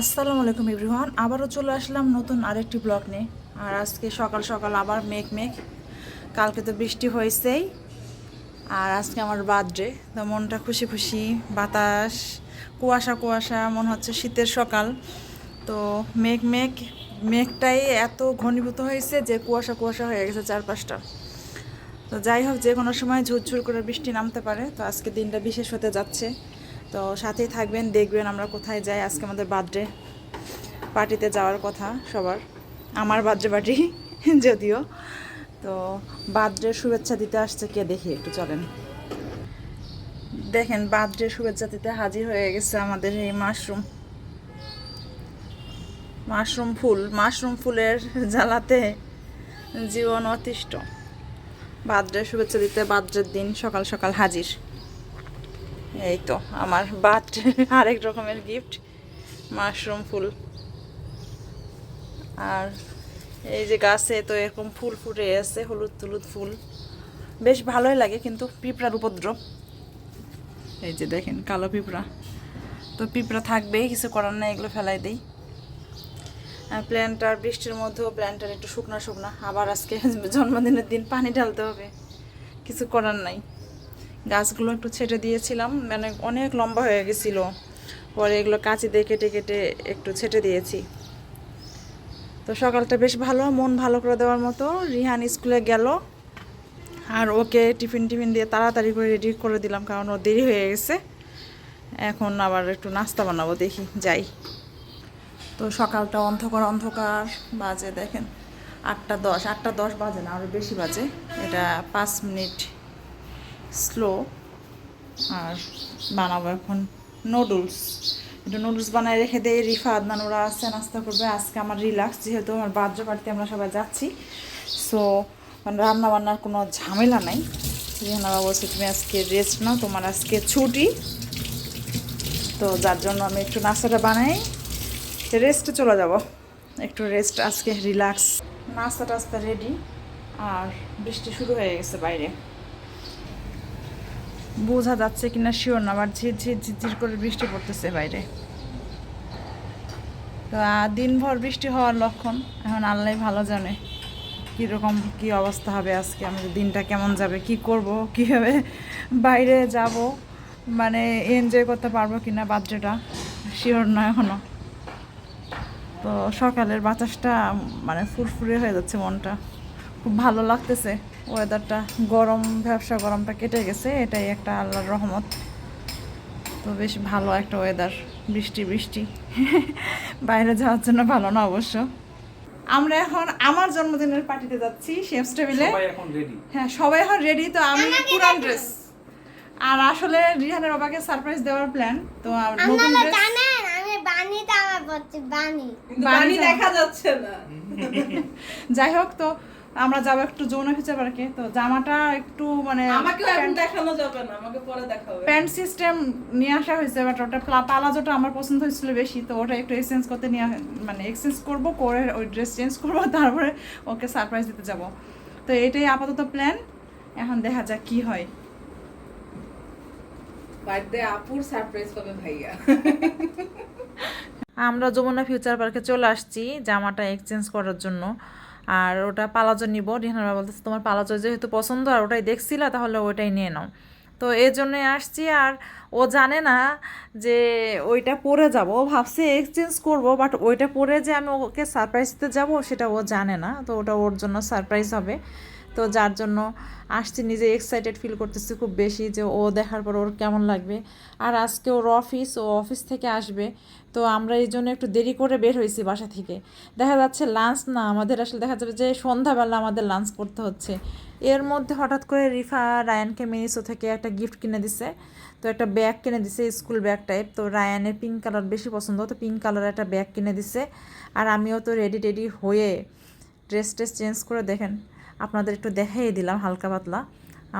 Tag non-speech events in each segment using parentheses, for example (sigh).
আসসালামু আলাইকুম এভরিওয়ান, আবারও চলে আসলাম নতুন আরেকটি ব্লগ নিয়ে। আর আজকে সকাল সকাল আবার মেঘ মেঘ, কালকে তো বৃষ্টি হয়েছেই। আর আজকে আমার বার্থডে, তো মনটা খুশি খুশি, বাতাস, কুয়াশা কুয়াশা, মনে হচ্ছে শীতের সকাল। তো মেঘ মেঘ, মেঘটাই এত ঘনীভূত হয়েছে যে কুয়াশা কুয়াশা হয়ে গেছে চারপাশটা। তো যাই হোক, যে কোনো সময় ঝুরঝুর করে বৃষ্টি নামতে পারে, তো আজকে দিনটা বিশেষ হতে যাচ্ছে। তো সাথেই থাকবেন, দেখবেন আমরা কোথায় যাই। আজকে আমাদের বার্থডে পার্টিতে যাওয়ার কথা সবার। আমার বার্থডে পার্টি (laughs) যদিও। তো বার্থডে শুভেচ্ছা দিতে আসছে কে দেখি একটু চলেন। দেখেন বার্থডে শুভেচ্ছা দিতে হাজির হয়ে গেছে আমাদের এই মাশরুম মাশরুম ফুল মাশরুম ফুলের জ্বালাতে জীবন অতিষ্ঠ। বার্থডে শুভেচ্ছা দিতে বার্থডের দিন সকাল সকাল হাজির। এই তো, আমার বার্থডে আরেক রকমের গিফট মাশরুম ফুল। আর এই যে গাছে তো এরকম ফুল ফুটে আছে, হলুদ হলুদ ফুল। বেশ ভালোই লাগে কিন্তু পিঁপড়ার উপদ্রব। এই যে দেখেন, কালো পিঁপড়া। তো পিঁপড়া থাকবেই, কিছু করার নাই, এগুলো ফেলাই দিই। প্ল্যান্টার বৃষ্টির মধ্যেও প্ল্যান্টার একটু শুকনা শুকনা। আবার আজকে জন্মদিনের দিন পানি ঢালতে হবে। কিছু করার নাই। গাছগুলো একটু ছেটে দিয়েছিলাম মানে অনেক লম্বা হয়ে গেছিল। পরে এগুলো কাঁচি দিয়ে কেটে কেটে একটু ছেটে দিয়েছি। তো সকালটা বেশ ভালো, মন ভালো করে দেওয়ার মতো। রিহান স্কুলে গেল, আর ওকে টিফিন টিফিন দিয়ে তাড়াতাড়ি করে রেডি করে দিলাম, কারণ ও দেরি হয়ে গেছে। এখন আবার একটু নাস্তা বানাবো, দেখি, যাই। তো সকালটা অন্ধকার অন্ধকার, বাজে দেখেন, আটটা দশ আটটা দশ বাজে না আরও বেশি বাজে। এটা পাঁচ মিনিট স্লো আর বানাবো এখন নুডলস একটু নুডলস বানায় রেখে দেয় রিফা, আদনান, ওরা আসছে নাস্তা করবে। আজকে আমার রিল্যাক্স যেহেতু আমার বার্থডে পার্টিতে আমরা সবাই যাচ্ছি। সো মানে রান্না বান্নার কোনো ঝামেলা নাই। রিহানা বলছে, তুমি আজকে রেস্ট নাও, তোমার আজকে ছুটি। তো যার জন্য আমি একটু নাস্তাটা বানাই। রেস্টে চলে যাব। একটু রেস্ট আজকে রিল্যাক্স নাস্তা টাস্তা রেডি আর বৃষ্টি শুরু হয়ে গেছে বাইরে। বোঝা যাচ্ছে কিনা শিওর না, আবার ঝির ঝির ঝিরঝির করে বৃষ্টি পড়তেছে বাইরে। তো দিনভর বৃষ্টি হওয়ার লক্ষণ, এখন আল্লাহ ভালো জানে কীরকম কী অবস্থা হবে আজকে, আমাদের দিনটা কেমন যাবে, কি করব, কীভাবে বাইরে যাব মানে এনজয় করতে পারব কি কিনা বার্থডেটা শিওর না এখনও তো সকালের বাতাসটা মানে ফুরফুরে হয়ে যাচ্ছে মনটা। খুব ভালো লাগতেছে। ওয়েদারটা গরম ব্যবসা গরমটা কেটে গেছে এটাই একটা আল্লাহর রহমত। তো বেশ ভালো একটা ওয়েদার বৃষ্টি বৃষ্টি। (laughs) বাইরে যাওয়ার জন্য ভালো না অবশ্য। আমরা এখন আমার জন্মদিনের পার্টিতে যাচ্ছি শেফস টেবিলে সবাই এখন রেডি হ্যাঁ সবাই এখন রেডি তো আমি পুরান ড্রেস আর আসলে রিহানের বাবাকে সারপ্রাইজ দেওয়ার প্ল্যান তো নতুন ড্রেস জানেন আমি বানিতে আমার পড়ছি বানি। দেখা যাচ্ছে না। (laughs) যাই হোক তো আমরা যাব একটু যৌন ফিচার পার্কে তো জামাটা একটু মানে আমাকেও এখন দেখানো যাবে না আমাকে পরে দেখাবে প্যান্ট সিস্টেম নিয়ে আসা হয়েছে বাট ওটা প্লা- পালাজোটা আমার পছন্দ হয়েছিল বেশি তো ওটা একটু এক্সচেঞ্জ করতে নিয়ে মানে এক্সচেঞ্জ করব করে ওই ড্রেস চেঞ্জ করব তারপরে ওকে সারপ্রাইজ দিতে যাব। তো এটাই আপাতত প্ল্যান এখন দেখা যাক কি হয়। বার্থডে আপুর সারপ্রাইজ পাবে ভাইয়া। আমরা যমুনা ফিউচার পার্কে চলে আসছি জামাটা এক্সচেঞ্জ করার জন্য। আর ওটা পালাজো নিব। রিহানা বলতেছে, তোমার পালাজো যেহেতু পছন্দ আর ওটাই দেখছিলা, তাহলে ওইটাই নিয়ে নাও। তো এই জন্যে আসছি আর ও জানে না যে ওইটা পরে যাব। ও ভাবছে এক্সচেঞ্জ করব বাট ওইটা পরে যে আমি ওকে সারপ্রাইজ দিতে যাব, সেটা ও জানে না। তো ওটা ওর জন্য সারপ্রাইজ হবে। তো যার জন্য আসছি, নিজে এক্সাইটেড ফিল করতেছি খুব বেশি যে ও দেখার পর ওর কেমন লাগবে। আর আজকে ওর অফিস ও অফিস থেকে আসবে, তো আমরা এই জন্য একটু দেরি করে বের হয়েছি বাসা থেকে। দেখা যাচ্ছে লাঞ্চ না, আমাদের আসলে দেখা যাবে যে সন্ধ্যাবেলা আমাদের লাঞ্চ করতে হচ্ছে। এর মধ্যে হঠাৎ করে রিফা রায়ানকে মিনিসো থেকে একটা গিফট কিনে দিছে। তো একটা ব্যাগ কিনে দিছে স্কুল ব্যাগ টাইপ তো রায়ানের পিঙ্ক কালার বেশি পছন্দ, তো পিঙ্ক কালার একটা ব্যাগ কিনে দিছে। আর আমিও তো রেডি টেডি হয়ে ড্রেস ট্রেস চেঞ্জ করে দেখেন। আপনাদের একটু দেখাই দিলাম, হালকা পাতলা।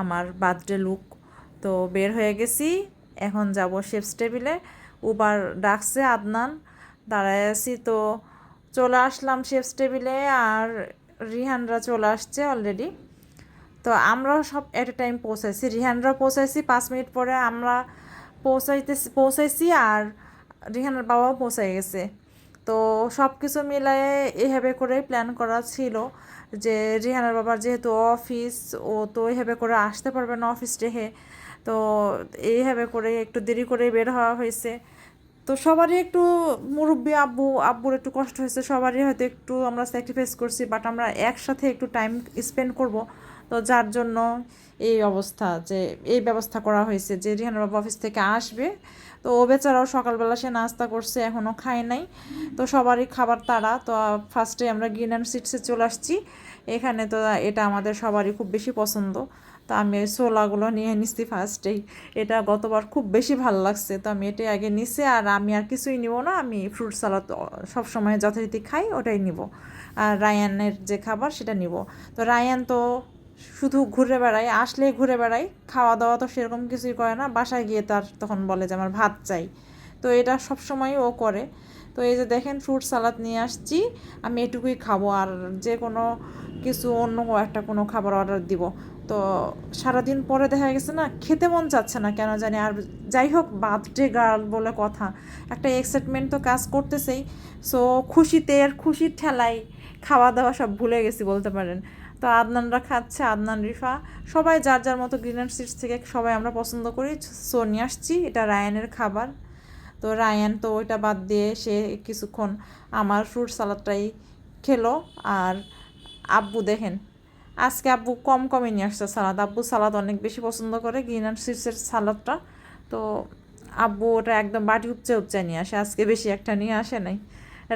আমার বার্থডে লুক। তো বের হয়ে গেছি, এখন যাব শেফস টেবিলে। উবার ডাকছে আদনান, দাঁড়ায় আছি। তো চলে আসলাম শেফস টেবিলে, আর রিহানরা চলে আসছে অলরেডি তো আমরাও সব এট এ টাইম পৌঁছাইছি। রিহানরা পৌঁছাইছি, পাঁচ মিনিট পরে আমরা পৌঁছাইতেছি, পৌঁছাইছি, আর রিহানের বাবাও পৌঁছাই গেছে। তো সব কিছু মিলায়ে এভাবে করে প্ল্যান করা ছিল যে রিহানার বাবার যেহেতু অফিস ও তো এইভাবে করে আসতে পারবে না অফিস রেখে। তো এইভাবে করে একটু দেরি করে বের হওয়া হয়েছে। তো সবারই একটু মুরব্বী আব্বু, আব্বুর একটু কষ্ট হয়েছে। সবারই হয়তো একটু আমরা স্যাক্রিফাইস করছি বাট আমরা একসাথে একটু টাইম স্পেন্ড করব। তো যার জন্য এই অবস্থা যে এই ব্যবস্থা করা হয়েছে যে রিহান বাবা অফিস থেকে আসবে। তো ও বেচারাও সকালবেলা সে নাস্তা করছে এখনও খায় নাই। তো সবারই খাবার তারা তো ফার্স্টে আমরা গ্রিন অ্যান্ড সিটসে চলে আসছি। এখানে তো এটা আমাদের সবারই খুব বেশি পছন্দ। তো আমি ওই ছোলাগুলো নিয়ে নিচ্ছি ফার্স্টেই এটা গতবার খুব বেশি ভালো লাগছে। তো আমি এটাই আগে নিছি আর আমি আর কিছুই নিব না। আমি ফ্রুট সালাদ সবসময় যথারীতি খাই, ওটাই নিব। আর রায়ানের যে খাবার, সেটা নিব। তো রায়ান তো শুধু ঘুরে বেড়ায় আসলেই ঘুরে বেড়ায় খাওয়া দাওয়া তো সেরকম কিছুই করে না, বাসায় গিয়ে তার তখন বলে যে আমার ভাত চাই। তো এটা সবসময় ও করে। তো এই যে দেখেন ফ্রুট সালাদ নিয়ে আসছি, আমি এটুকুই খাব আর যে কোনো কিছু অন্য একটা কোনো খাবার অর্ডার দিব। তো সারাদিন পরে দেখা গেছে না, খেতে মন চাচ্ছে না কেন জানি। আর যাই হোক বার্থডে গার্ল বলে কথা। একটা এক্সাইটমেন্ট তো কাজ করতেছেই। সো খুশিতে আর খুশির ঠেলাই খাওয়া দাওয়া সব ভুলে গেছি বলতে পারেন। তো আদনানরা খাচ্ছে, আদনান, রিফা। সবাই যার যার মতো গ্রিন অ্যান্ড সিটস থেকে সবাই আমরা পছন্দ করি। সো নিয়ে আসছি। এটা রায়ানের খাবার। তো রায়ান তো ওইটা বাদ দিয়ে সে কিছুক্ষণ আমার ফ্রুট সালাদটাই খেলো। আর আব্বু দেখেন, আজকে আব্বু কম কমে নিয়ে আসছে সালাদ আব্বু সালাদ অনেক বেশি পছন্দ করে গ্রিন অ্যান্ড সিডসের সালাদটা তো আব্বু ওটা একদম বাটি উপচে উপচে নিয়ে আসে। আজকে বেশি একটা নিয়ে আসে নাই।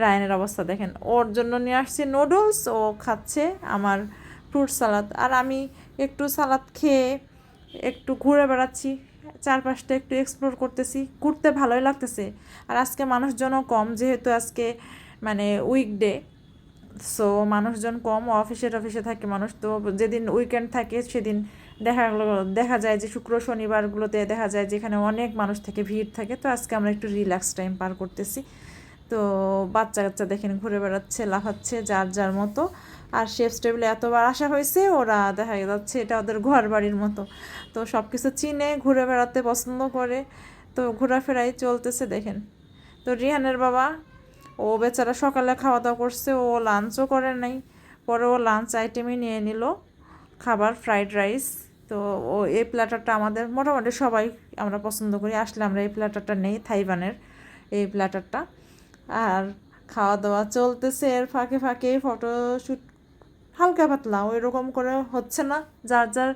রায়নের অবস্থা দেখেন। ওর জন্য নিয়ে আসছে নুডলস ও খাচ্ছে আমার ফ্রুট সালাদ। আর আমি একটু সালাদ খেয়ে একটু ঘুরে বেড়াচ্ছি, চারপাশটা একটু এক্সপ্লোর করতেছি, ঘুরতে ভালোই লাগতেছে। আর আজকে মানুষজনও কম, যেহেতু আজকে মানে উইকডে সো মানুষজন কম অফিসে থাকে মানুষ, তো যেদিন উইকেন্ড থাকে সেদিন দেখা দেখা যায় যে শুক্র শনিবারগুলোতে দেখা যায় যেখানে অনেক মানুষ থাকে ভিড় থাকে, তো আজকে আমরা একটু রিল্যাক্স টাইম পার করতেছি। তো বাচ্চা কাচ্চা দেখেন, ঘুরে বেড়াচ্ছে, লাফাচ্ছে, যার যার মতো। আর শেফ টেবিলে এতবার আসা হয়েছে, ওরা দেখা যাচ্ছে এটা ওদের ঘর বাড়ির মতো। তো সব কিছু চিনে ঘুরে বেড়াতে পছন্দ করে। তো ঘোরাফেরাই চলতেছে, দেখেন। তো রিহানের বাবা, ও বেচারা সকালে খাওয়া দাওয়া করছে, ও লাঞ্চও করে নাই। পরে ও লাঞ্চ আইটেমই নিয়ে নিল, খাবার ফ্রাইড রাইস তো ও এই প্ল্যাটারটা আমাদের মোটামুটি সবাই আমরা পছন্দ করি, আসলে আমরা এই প্ল্যাটারটা নেই, থাইবানের এই প্ল্যাটারটা আর খাওয়া দাওয়া চলতেছে, এর ফাঁকে ফাঁকে ফটোশ্যুট হালকা পাতলা ওই রকম করে হচ্ছে না। যার যার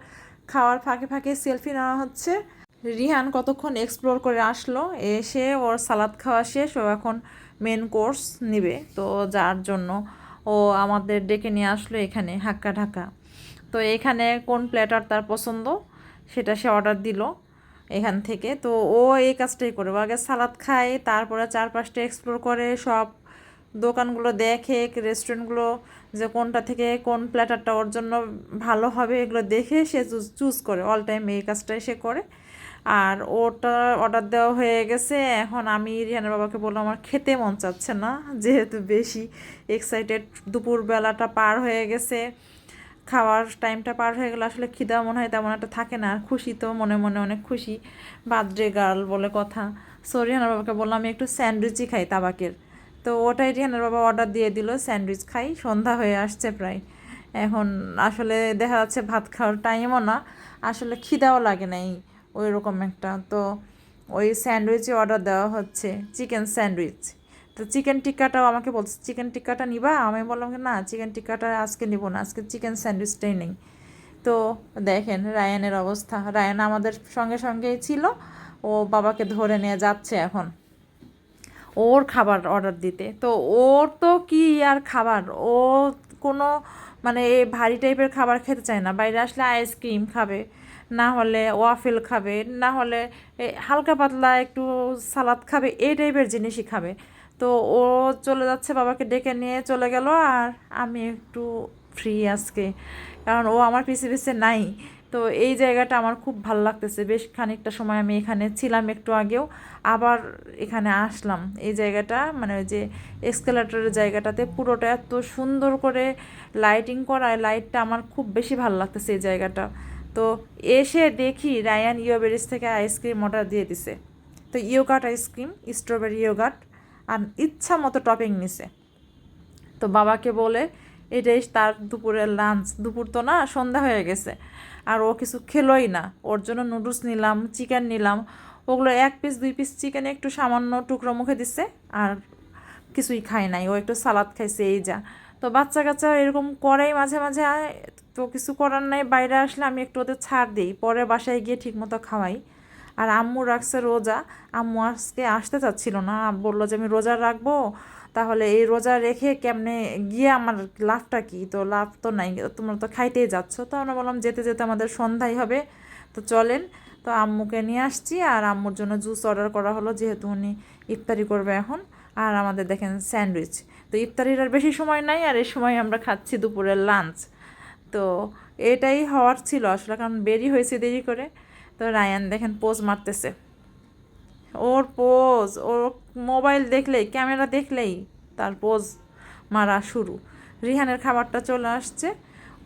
খাওয়ার ফাঁকে ফাঁকে সেলফি নেওয়া হচ্ছে। রিহান কতক্ষণ এক্সপ্লোর করে আসলো, এসে ওর সালাদ খাওয়া শেষ, ও এখন মেন কোর্স নিবে। তো যার জন্য ও আমাদের ডেকে নিয়ে আসলো এখানে, হাক্কা ঢাকা। তো এখানে কোন প্ল্যাটার তার পছন্দ, সেটা সে অর্ডার দিল এখান থেকে। তো ও এই কাজটাই করে ও আগে সালাদ খায়, তারপরে চারপাশটা এক্সপ্লোর করে, সব দোকানগুলো দেখে রেস্টুরেন্টগুলো যে কোনটা থেকে কোন প্ল্যাটারটা ওর জন্য ভালো হবে, এগুলো দেখে সে চুজ করে। অল টাইম এই কাজটাই সে করে। আর ওটা অর্ডার দেওয়া হয়ে গেছে। এখন আমি রিহানের বাবাকে বললাম, আমার খেতে মন চাচ্ছে না, যেহেতু বেশি এক্সাইটেড দুপুরবেলাটা পার হয়ে গেছে। খাওয়ার টাইমটা পার হয়ে গেলে আসলে খিদা মনে হয়, তেমন একটা থাকে না। আর খুশি তো মনে মনে অনেক খুশি। বার্থডে গার্ল বলে কথা। সো রিহানের বাবাকে বললাম, আমি একটু স্যান্ডউইচই খাই তাবাকের। তো ওটাই রিহানের বাবা অর্ডার দিয়ে দিল, স্যান্ডউইচ খাই, সন্ধ্যা হয়ে আসছে প্রায়। এখন আসলে দেখা যাচ্ছে ভাত খাওয়ার টাইমও না, আসলে খিদাও লাগে নাই ওই রকম একটা। তো ওই স্যান্ডউইচই অর্ডার দেওয়া হচ্ছে চিকেন স্যান্ডউইচ। তো চিকেন টিক্কাটাও আমাকে বলছে চিকেন টিক্কাটা নিবা? আমি বললাম না চিকেন টিক্কাটা আজকে নিব না, আজকে চিকেন স্যান্ডউইচটাই নেই। তো দেখেন রায়ানের অবস্থা। রায়ান আমাদের সঙ্গে সঙ্গেই ছিল, ও বাবাকে ধরে নিয়ে যাচ্ছে এখন। ওর খাবার অর্ডার দিতে। তো ওর তো কি আর খাবার? ও কোনো মানে ভারী টাইপের খাবার খেতে চায় না। বাইরে আসলে আইসক্রিম খাবে, না হলে ওয়াফেল খাবে, না হলে হালকা পাতলা একটু সালাদ খাবে এই টাইপের জিনিসই খাবে। তো ও চলে যাচ্ছে বাবাকে ডেকে নিয়ে চলে গেল আর আমি একটু ফ্রি আজকে। কারণ ও আমার পিছে পিছে নাই। তো এই জায়গাটা আমার খুব ভালো লাগতেছে। বেশ খানিকটা সময় আমি এখানে ছিলাম একটু আগেও, আবার এখানে আসলাম। এই জায়গাটা মানে ওই যে এক্সকেলেটরের জায়গাটাতে পুরোটা এত সুন্দর করে লাইটিং করায় লাইটটা আমার খুব বেশি ভালো লাগতেছে এই জায়গাটা। তো এসে দেখি রায়ান ইয়োবেরিজ থেকে আইসক্রিম অর্ডার দিয়ে দিছে। তো yogurt ice cream strawberry yogurt আর ইচ্ছা মতো টপিং নিছে। তো বাবাকে বলে, এটাই তার দুপুরের লাঞ্চ দুপুর তো না, সন্ধ্যা হয়ে গেছে। আর ও কিছু খেলোই না। ওর জন্য নুডলস নিলাম, চিকেন নিলাম। ওগুলো এক পিস দুই পিস চিকেনে একটু সামান্য টুকরো মুখে দিছে আর কিছুই খায় নাই। ও একটু সালাদ খাইছে, এই যা। তো বাচ্চা কাচ্চা এরকম করাই মাঝে মাঝে তো কিছু করার নাই। বাইরে আসলে আমি একটু ওদের ছাড় দিই। পরে বাসায় গিয়ে ঠিকমতো খাওয়াই। আর আম্মু রাখছে রোজা। আম্মু আজকে আসতে চাচ্ছিল না, বলল যে আমি রোজা রাখব, তাহলে এই রোজা রেখে কেমনে গিয়ে আমার লাভটা কি? তো লাভ তো নাই, তোমরা তো খাইতেই যাচ্ছ। তো আমরা বললাম, যেতে যেতে আমাদের সন্ধ্যাই হবে। তো চলেন, তো আম্মুকে নিয়ে আসছি আর আম্মুর জন্য জুস অর্ডার করা হলো, যেহেতু উনি ইফতারি করবে এখন। আর আমাদের দেখেন স্যান্ডউইচ। তো ইফতারির আর বেশি সময় নাই, আর এই সময় আমরা খাচ্ছি দুপুরের লাঞ্চ। তো এটাই হওয়ার ছিল আসলে, কারণ বেরি হয়েছে দেরি করে। তো রায়ান দেখেন পোজ মারতেছে। ওর পোজ, ওর মোবাইল দেখলেই, ক্যামেরা দেখলেই তার পোজ মারা শুরু। রিহানের খাবারটা চলে আসছে।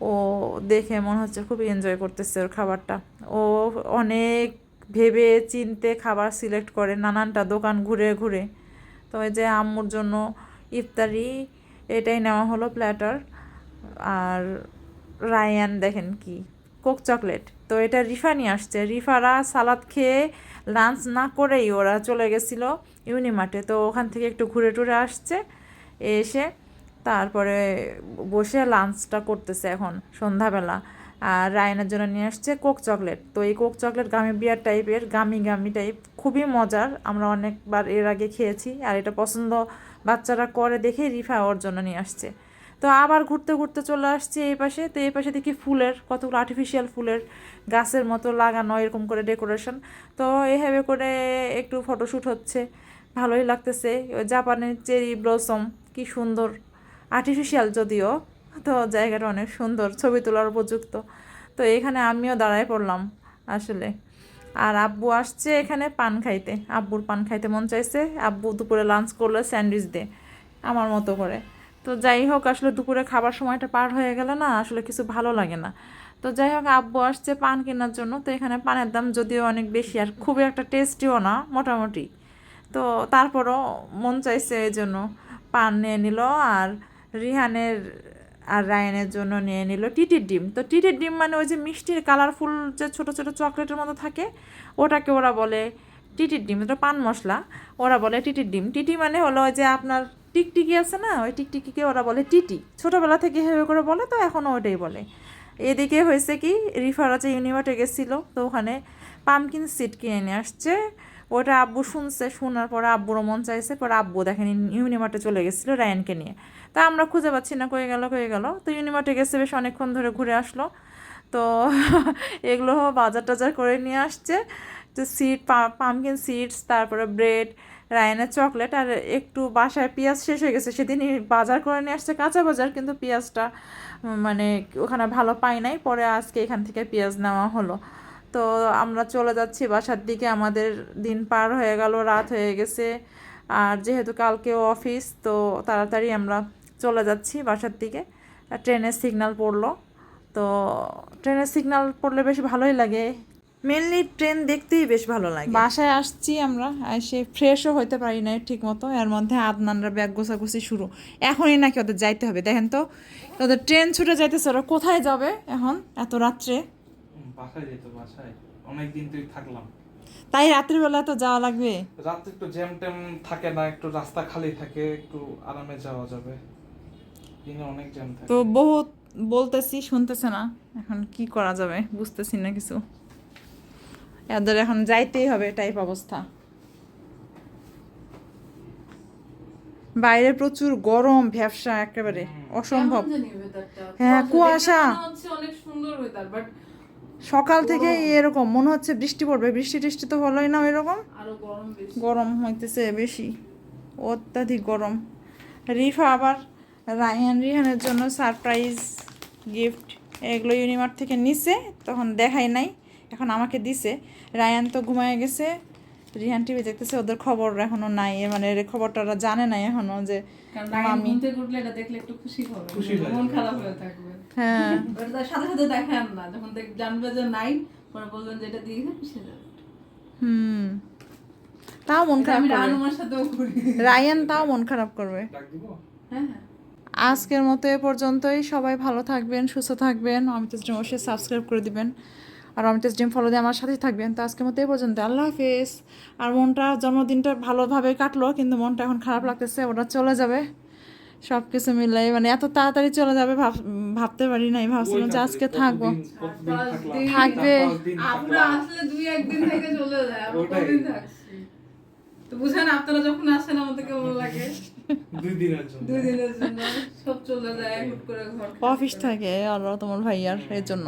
ও দেখে মনে হচ্ছে খুব এনজয় করতেছে ওর খাবারটা। ও অনেক ভেবে চিনতে খাবার সিলেক্ট করে নানানটা দোকান ঘুরে ঘুরে। তো এই যে আম্মুর জন্য ইফতারি, এটাই নেওয়া হলো প্ল্যাটার আর রায়ান দেখেন কি কোক চকলেট তো এটা রিফা নিয়ে আসছে। রিফারা সালাদ খেয়ে লাঞ্চ না করেই ওরা চলে গেছিল ইউনিমার্টে তো ওখান থেকে একটু ঘুরে টুরে আসছে, এসে তারপরে বসে লাঞ্চটা করতেছে এখন সন্ধ্যাবেলা। আর রায়নার জন্য নিয়ে আসছে কোক চকলেট। তো এই কোক চকলেট গামি বিয়ার টাইপের গামি গামি টাইপ খুবই মজার। আমরা অনেকবার এর আগে খেয়েছি। আর এটা পছন্দ বাচ্চারা করে দেখে রিফা ওর জন্য নিয়ে আসছে। তো আবার ঘুরতে ঘুরতে চলে আসছে এই পাশে। তো এই পাশে দেখি ফুলের, কতগুলো আর্টিফিশিয়াল ফুলের গাছের মতো লাগানো, এরকম করে ডেকোরেশন তো এভাবে করে একটু ফটোশ্যুট হচ্ছে। ভালোই লাগতেছে। জাপানের চেরি ব্লসম কি সুন্দর। আর্টিফিশিয়াল যদিও, তো জায়গাটা অনেক সুন্দর, ছবি তোলার উপযুক্ত। তো এখানে আমিও দাঁড়ায় পড়লাম আসলে। আর আব্বু আসছে এখানে পান খাইতে। আব্বুর পান খাইতে মন চাইছে। আব্বু দুপুরে লাঞ্চ করল স্যান্ডউইচ দে আমার মতো করে। তো যাই হোক, আসলে দুপুরে খাবার সময়টা পার হয়ে গেলে না আসলে কিছু ভালো লাগে না। তো যাই হোক, আব্বু আসছে পান কেনার জন্য। তো এখানে পানের দাম যদিও অনেক বেশি আর খুবই একটা টেস্টিও না, মোটামুটি। তো তারপরও মন চাইছে এই জন্য পান নিয়ে নিল আর রিহানের আর রায়নের জন্য নিয়ে নিল টিটির ডিম। তো টিটির ডিম মানে ওই যে মিষ্টির কালারফুল যে ছোট ছোট চকলেটের মতো থাকে, ওটাকে ওরা বলে টিটির ডিম, এটা পান মশলা। ওরা বলে টিটির ডিম। টিটি মানে হলো যে আপনার টিকটিকি আছে না, ওই টিকটিকিকে ওরা বলে টিটি। ছোটোবেলা থেকে হেবে করে বলে, তো এখনও ওটাই বলে। এদিকে হয়েছে কি রিফার আছে ইউনিভার্টে গেছিল, তো ওখানে পামকিন সিট কিনে নিয়ে আসছে। ওটা আব্বু শুনছে, শোনার পরে আব্বুরও মন চাইছে, পরে আব্বু দেখেন ইউনিমার্টে চলে গেছিল রায়ানকে নিয়ে। তা আমরা খুঁজে পাচ্ছি না কয়ে গেল কয়ে গেল। তো ইউনিমার্টে গেছে, বেশ অনেকক্ষণ ধরে ঘুরে আসলো। তো (laughs) এগুলো বাজার টাজার করে নিয়ে আসছে। তো সিড পামকিন সিডস তারপরে ব্রেড রায়নের চকলেট আর একটু বাসায় পেঁয়াজ শেষ হয়ে গেছে। সেদিনই বাজার করে নিয়ে আসছে কাঁচা বাজার, কিন্তু পেঁয়াজটা মানে ওখানে ভালো পাই নাই। পরে আজকে এখান থেকে পেঁয়াজ নেওয়া হলো। তো আমরা চলে যাচ্ছি বাসার দিকে। আমাদের দিন পার হয়ে গেল, রাত হয়ে গেছে। আর যেহেতু কালকেও অফিস, তো তাড়াতাড়ি আমরা চলে যাচ্ছি বাসার দিকে। ট্রেনের সিগনাল পড়ল। তো ট্রেনের সিগনাল পড়লে বেশ ভালোই লাগে। মেনলি ট্রেন দেখতেই বেশ ভালো লাগে। বাসায় আসছি আমরা এসে ফ্রেশও হইতে পারি না ঠিক মতো এর মধ্যে আদনানরা ব্যাগ গোছাগুছি শুরু। এখনই নাকি ওদের যাইতে হবে দেখেন তো। ওদের ট্রেন ছুটে যাইতেছে ওরা কোথায় যাবে এখন এত রাত্রে? বাসায় যেত বাসায়। অনেকদিন তুই থাকলাম। তাই রাত্রিবেলা তো যাওয়া লাগবে। রাতে একটু জ্যাম ট্যাম থাকে না একটু রাস্তা খালি থাকে একটু আরামে যাওয়া যাবে। দিনে অনেক জ্যাম থাকে। তো বহুত বলতেছি শুনতেছে না। এখন কি করা যাবে বুঝতেছি না কিছু। এদের এখন যাইতেই হবে টাইপ অবস্থা। বাইরে প্রচুর গরম ভ্যাবসা একেবারে অসম্ভব। জানি weatherটা? হ্যাঁ, কুয়াশা। অনেক সুন্দর but সকাল থেকে এরকম মনে হচ্ছে বৃষ্টি পড়বে। বৃষ্টি টিষ্টি তো হলোই না এরকম আরও গরম বেশি। গরম হইতেছে বেশি অত্যাধিক গরম। রিফা আবার রায়হান রিহানের জন্য সারপ্রাইজ গিফট এগুলো ইউনিমার্ট থেকে নিছে তখন দেখাই নাই। এখন আমাকে দিছে। রায়ান তো ঘুমায় গেছে। রিহান টিভি দেখতেছে ওদের খবর এখনও নাই। মানে খবরটা ওরা জানে নাই এখনও যে উঠলে এটা দেখলে একটু খুশি হবে। খুশি হয়ে মন খারাপ হয়ে থাকবে। হ্যাঁ। (laughs) ওটা তার সাথে সাথে দেখান না। যখন দেখ জানবে যে নাই পরে বলবেন যে এটা দিয়ে খুশি যাবে। হুম। তাও মন খারাপ আমি করবে। রানুমার সাথেও করি। রায়ান তাও মন খারাপ করবে। ডাক দিব? হ্যাঁ হ্যাঁ। আজকের মতো এ পর্যন্তই। সবাই ভালো থাকবেন সুস্থ থাকবেন। অবশ্যই সাবস্ক্রাইব করে দিবেন। আর অমিতাজ ডিম ফলো দিয়ে আমার সাথেই থাকবেন। তো আজকের মতো এই পর্যন্ত। আল্লাহ হাফিজ। আর মনটা জন্মদিনটা ভালোভাবে কাটলো কিন্তু মনটা এখন খারাপ লাগতেছে ওটা চলে যাবে। সব কিছু মিলাই মানে এত তাড়াতাড়ি চলে যাবে ভাব ভাবতে পারি নাই ভাবছিলাম যে আজকে থাকব। থাকবে। আমরা আসলে দুই একদিন থেকে চলে যায় আমরা ওটাই। কদিন থাকছি? তো বুঝেন আপনারা যখন আসেন আমাদের কেমন লাগে? দুই দিনের জন্য। দুই দিনের জন্য সব চলে যায় হুট করে ঘর অফিস থাকে আর তোমার ভাইয়ার এর জন্য।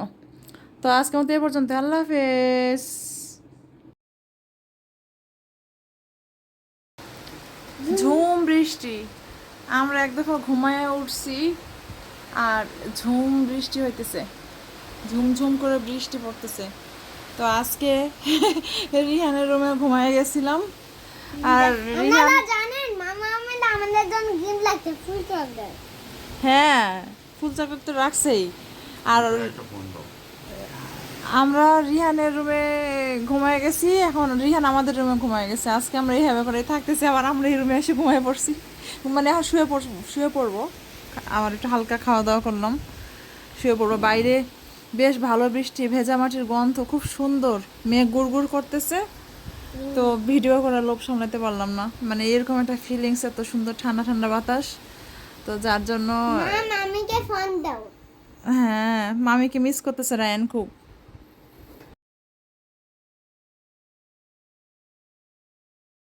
তো আজকের মতো এ পর্যন্ত আল্লাহ হাফেজ। ঝুম বৃষ্টি। আমরা এক দফা ঘুমায় উঠছি আর ঝুম বৃষ্টি হইতেছে। ঝুমঝুম করে বৃষ্টি পড়তেছে। তো আজকে রিহানের রুমে ঘুমায় গেছিলাম। আর রিহান জানেন মামা আমাদের আমাদের জন্য গিফট লাগছে ফুল চকলেট হ্যাঁ ফুল চকলেট তো রাখছেই। আর আমরা রিহানের রুমে ঘুমায় গেছি এখন রিহান আমাদের রুমে ঘুমায় গেছে। আজকে আমরা এইভাবে করে থাকতেছি আবার আমরা এই রুমে এসে ঘুমায় পড়ছি। মানে এখন শুয়ে পড় শুয়ে পড়ব। আবার একটু হালকা খাওয়া দাওয়া করলাম। শুয়ে পড়ব। বাইরে বেশ ভালো বৃষ্টি ভেজা মাটির গন্ধ খুব সুন্দর। মেঘ গুড় গুড় করতেছে। তো ভিডিও করার লোভ সামলাতে পারলাম না। মানে এরকম একটা ফিলিংস এত সুন্দর ঠান্ডা ঠান্ডা বাতাস। তো যার জন্য হ্যাঁ মামিকে মিস করতেছে রায়ান খুব।